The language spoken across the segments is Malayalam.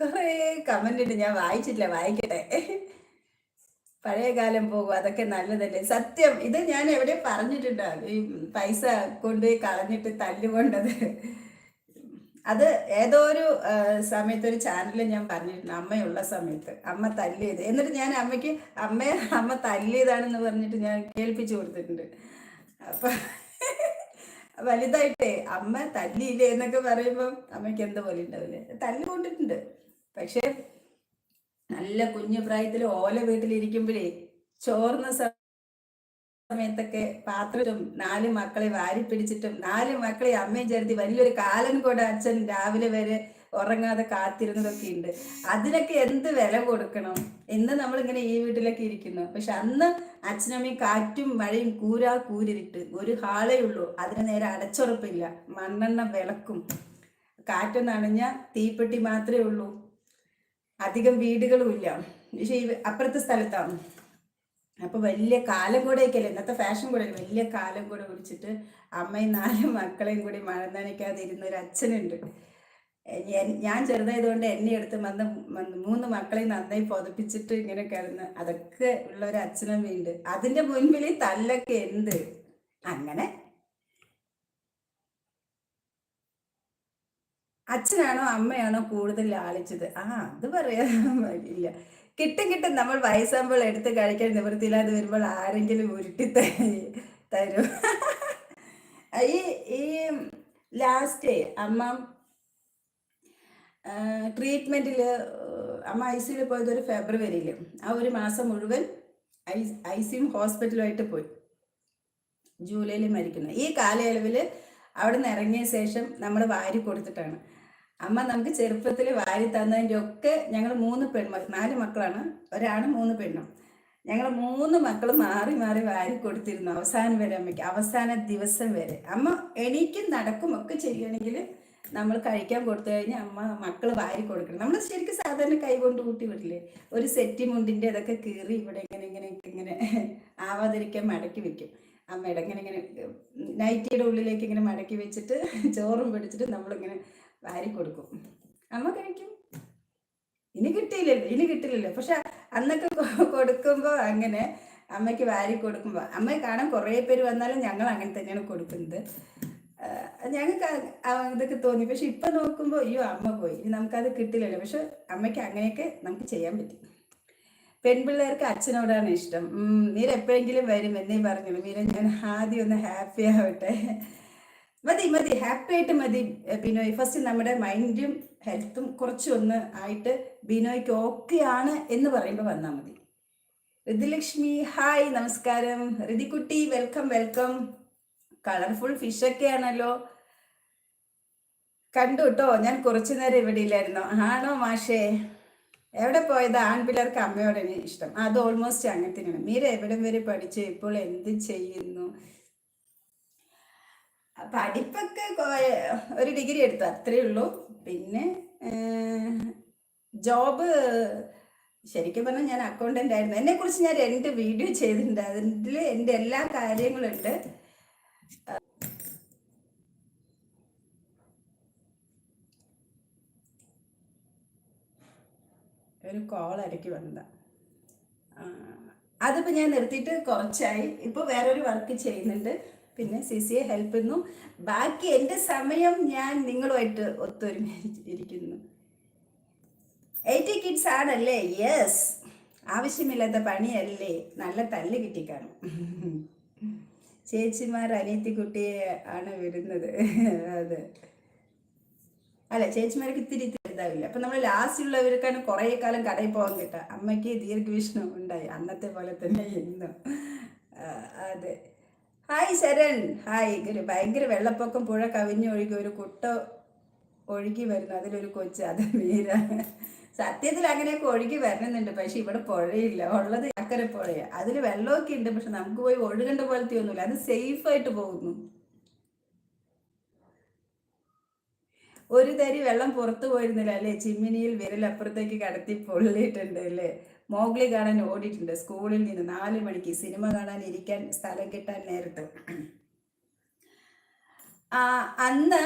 കുറേ കമന്റ് ഉണ്ട് ഞാൻ വായിച്ചില്ല വായിക്കട്ടെ. പഴയ കാലം പോകും അതൊക്കെ നല്ലതല്ലേ? സത്യം ഇത് ഞാൻ എവിടെ പറഞ്ഞിട്ടുണ്ട്? ഈ പൈസ കൊണ്ടുപോയി കളഞ്ഞിട്ട് തല്ലുകൊണ്ടത്. അത് ഏതോ ഒരു സമയത്ത് ഒരു ചാനലിൽ ഞാൻ പറഞ്ഞിട്ടുണ്ട് അമ്മയുള്ള സമയത്ത്. അമ്മ തല്ലിയത്. എന്നിട്ട് ഞാൻ അമ്മയ്ക്ക് അമ്മയെ അമ്മ തല്ലിയതാണെന്ന് പറഞ്ഞിട്ട് ഞാൻ കേൾപ്പിച്ചു കൊടുത്തിട്ടുണ്ട്. അപ്പൊ വലുതായിട്ടേ അമ്മ തല്ലിയില്ലേ എന്നൊക്കെ പറയുമ്പോൾ അമ്മയ്ക്ക് എന്താ പോലെ ഉണ്ടാവില്ലേ? തല്ല് കൊണ്ടിട്ടുണ്ട്. പക്ഷെ നല്ല കുഞ്ഞു പ്രായത്തിൽ ഓല വീട്ടിലിരിക്കുമ്പോഴേ ചോർന്ന സമയത്തൊക്കെ പാത്രവും നാല് മക്കളെ വാരി പിടിച്ചിട്ടും നാല് മക്കളെ അമ്മയും ചേർത്തി വലിയൊരു കാലൻ കൂടെ അച്ഛൻ രാവിലെ വരെ ഉറങ്ങാതെ കാത്തിരുന്നതൊക്കെ ഉണ്ട്. അതിനൊക്കെ എന്ത് വില കൊടുക്കണം? എന്ന് നമ്മളിങ്ങനെ ഈ വീട്ടിലൊക്കെ ഇരിക്കുന്നു. പക്ഷെ അന്ന് അച്ഛനമ്മയും കാറ്റും മഴയും കൂരാ കൂരിട്ട് ഒരു ഹാളേ ഉള്ളൂ. അതിന് നേരെ അടച്ചുറപ്പില്ല. മണ്ണെണ്ണ വിളക്കും. കാറ്റ് നനഞ്ഞ തീപ്പെട്ടി മാത്രമേ ഉള്ളൂ. അധികം വീടുകളും ഇല്ല. പക്ഷേ അപ്പുറത്തെ സ്ഥലത്താണ്. അപ്പൊ വലിയ കാലം കൂടെ ഒക്കെയല്ലേ ഇന്നത്തെ ഫാഷൻ കൂടെ വലിയ കാലം കൂടെ വിളിച്ചിട്ട് അമ്മയും നാല് മക്കളെയും കൂടി മഴ നനയ്ക്കാതെ ഇരുന്ന ഒരു അച്ഛനുണ്ട്. ഞാൻ- ചെറുതായതുകൊണ്ട് എന്നെ എടുത്ത് വന്ന് മൂന്ന് മക്കളെ നന്നായി പൊതപ്പിച്ചിട്ട് ഇങ്ങനെ കിടന്ന് അതൊക്കെ ഉള്ള ഒരു അച്ഛനമ്മയുണ്ട് അതിന്റെ മുൻപിൽ തല്ലൊക്കെ എന്ത്? അങ്ങനെ. അച്ഛനാണോ അമ്മയാണോ കൂടുതൽ ലാളിച്ചത് ആ അത് പറയാൻ ഇല്ല കിട്ടും കിട്ടും. നമ്മൾ വയസ്സാകുമ്പോൾ എടുത്ത് കഴിക്കാൻ നിവൃത്തിയില്ലാതെ വരുമ്പോൾ ആരെങ്കിലും ഉരുട്ടി തരും. ഈ ലാസ്റ്റ് അമ്മ ട്രീറ്റ്മെന്റിൽ അമ്മ ഐ സിയിൽ പോയത് ഒരു ഫെബ്രുവരിയിൽ ആ ഒരു മാസം മുഴുവൻ ഐ ഐ സിയും ഹോസ്പിറ്റലുമായിട്ട് പോയി. ജൂലൈയിൽ മരിക്കുന്നത് ഈ കാലയളവിൽ അവിടെ നിന്ന് ഇറങ്ങിയ ശേഷം നമ്മൾ വാരി കൊടുത്തിട്ടാണ്. അമ്മ നമുക്ക് ചെറുപ്പത്തിൽ വാരി തന്നതിന്റെ ഒക്കെ ഞങ്ങൾ മൂന്ന് പെൺമക്കൾ നാല് മക്കളാണ്. ഒരാണ് മൂന്ന് പെണ്ണും. ഞങ്ങൾ മൂന്ന് മക്കൾ മാറി മാറി വാരി കൊടുത്തിരുന്നു. അവസാനം വരെ അമ്മയ്ക്ക് അവസാന ദിവസം വരെ. അമ്മ എണീക്കും നടക്കും ഒക്കെ ചെയ്യണമെങ്കിൽ നമ്മൾ കഴിക്കാൻ കൊടുത്തു കഴിഞ്ഞാൽ അമ്മ മക്കൾ വാരി കൊടുക്കണം. നമ്മൾ ശരിക്കും സാധാരണ കൈ കൊണ്ട് കൂട്ടി വിടില്ലേ? ഒരു സെറ്റി മുണ്ടിന്റെ ഇതൊക്കെ കീറി ഇവിടെ ഇങ്ങനെ ഇങ്ങനെ ഇങ്ങനെ ആവാതിരിക്കാൻ മടക്കി വെക്കും. അമ്മയുടെ ഇങ്ങനെ ഇങ്ങനെ നൈറ്റിയുടെ ഉള്ളിലേക്ക് ഇങ്ങനെ മടക്കി വെച്ചിട്ട് ചോറും പിടിച്ചിട്ട് നമ്മളിങ്ങനെ വാരി കൊടുക്കും. അമ്മ കഴിക്കും. ഇനി കിട്ടിയില്ലല്ലോ ഇനി കിട്ടില്ലല്ലോ. പക്ഷെ അന്നൊക്കെ കൊടുക്കുമ്പോൾ അങ്ങനെ അമ്മയ്ക്ക് വാരി കൊടുക്കുമ്പോൾ അമ്മയെ കാണാൻ കുറേ പേര് വന്നാലും ഞങ്ങൾ അങ്ങനെ തന്നെയാണ് കൊടുക്കുന്നത്. ഞങ്ങൾക്ക് ഇതൊക്കെ തോന്നി. പക്ഷെ ഇപ്പൊ നോക്കുമ്പോ അയ്യോ അമ്മ പോയി. ഇനി നമുക്കത് കിട്ടില്ലല്ലോ. പക്ഷെ അമ്മയ്ക്ക് അങ്ങനെയൊക്കെ നമുക്ക് ചെയ്യാൻ പറ്റും. പെൺപിള്ളേർക്ക് അച്ഛനോടാണ് ഇഷ്ടം. മീര എപ്പോഴെങ്കിലും വരും. എന്നേ പറഞ്ഞോളൂ മീര ഞാൻ ആദ്യം ഒന്ന് ഹാപ്പി ആവട്ടെ. മതി മതി. ഹാപ്പി ആയിട്ട് മതി ബിനോയ്. ഫസ്റ്റ് നമ്മുടെ മൈൻഡും ഹെൽത്തും കുറച്ചൊന്ന് ആയിട്ട് ബിനോയ്ക്ക് ഓക്കെ ആണ് എന്ന് പറയുമ്പോൾ വന്നാൽ മതി. ഋതുലക്ഷ്മി ഹായ്. നമസ്കാരം. Rithikutty welcome welcome. കളർഫുൾ ഒക്കെ ആണല്ലോ കണ്ടു കേട്ടോ ഞാൻ കുറച്ചു നേരം ഇവിടെ ഇല്ലായിരുന്നു. ആണോ മാഷേ? എവിടെ പോയത്? ആൺപിള്ളേർക്ക് അമ്മയോടാണ് ഇഷ്ടം. അത് ഓൾമോസ്റ്റ് അങ്ങനെ തന്നെയാണ് മീര എവിടം വരെ പഠിച്ചു? ഇപ്പോൾ എന്ത് ചെയ്യുന്നു? പഠിപ്പൊക്കെ ഒരു ഡിഗ്രി എടുത്തു അത്രേ ഉള്ളൂ. പിന്നെ ജോബ് ശരിക്കും പറഞ്ഞാൽ ഞാൻ അക്കൗണ്ടന്റ് ആയിരുന്നു. എന്നെ കുറിച്ച് ഞാൻ രണ്ട് വീഡിയോ ചെയ്തിട്ടുണ്ട്. അതിൽ എന്റെ എല്ലാ കാര്യങ്ങളും ഉണ്ട് ഒരു കോൾ ഇടയ്ക്ക് വന്ന അതിപ്പോൾ അതിപ്പോ ഞാൻ നിർത്തിയിട്ട് കുറച്ചായി. ഇപ്പോൾ വേറൊരു വർക്ക് ചെയ്യുന്നുണ്ട്. പിന്നെ സി സിയെ എ ഹെൽപ്പ് ചെയ്യുന്നു. ബാക്കി എന്റെ സമയം ഞാൻ നിങ്ങളുമായിട്ട് ഒത്തൊരുമിച്ചിരിക്കുന്നു. എയ്റ്റി കിഡ്സ് ആണല്ലേ? യെസ് ആവശ്യമില്ലാത്ത പണിയല്ലേ? നല്ല തല്ല് കിട്ടിക്കാണും. ചേച്ചിമാർ അനിയത്തിക്കുട്ടിയെ ആണ് വരുന്നത്. അതെ. അല്ല ചേച്ചിമാർക്ക് ഇത്തിരി ഇതാവില്ല. അപ്പൊ നമ്മൾ ലാസ്റ്റ് ഉള്ളവർക്കാണ് കുറേ കാലം കടയിൽ പോകാൻ കിട്ടുക. അമ്മയ്ക്ക് ദീർഘവിഷ്ണു ഉണ്ടായി. അന്നത്തെ പോലെ തന്നെ ഇന്നും. അതെ. ഹായ് ശരൺ. ഹായ് ഒരു ഭയങ്കര വെള്ളപ്പൊക്കം പുഴ കവിഞ്ഞൊഴുകി ഒരു കുട്ട ഒഴുകി വരുന്നു. അതിലൊരു കൊച്ച് അത് മീര സത്യത്തിൽ അങ്ങനെയൊക്കെ ഒഴുകി വരണമെന്നുണ്ട്. പക്ഷെ ഇവിടെ പുഴയില്ല. ഉള്ളത് അക്കരെ പുഴയാണ് അതിൽ വെള്ളമൊക്കെ ഉണ്ട്. പക്ഷെ നമുക്ക് പോയി ഒഴുകേണ്ട പോലത്തെ ഒന്നുമില്ല. അത് സേഫ് ആയിട്ട് പോകുന്നു. ഒരു തരി വെള്ളം പുറത്തു പോയിരുന്നില്ല അല്ലേ? ചിമ്മിനിയിൽ വിരലപ്പുറത്തേക്ക് കടത്തി പൊള്ളിയിട്ടുണ്ട് അല്ലേ? മോഗ്ലി കാണാൻ ഓടിയിട്ടുണ്ട്. സ്കൂളിൽ നിന്ന് നാല് മണിക്ക് സിനിമ കാണാൻ ഇരിക്കാൻ സ്ഥലം കിട്ടാൻ നേരത്ത്. അന്ന്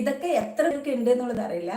ഇതൊക്കെ എത്ര പേർക്ക് ഉണ്ട് എന്നുള്ളത് അറിയില്ല.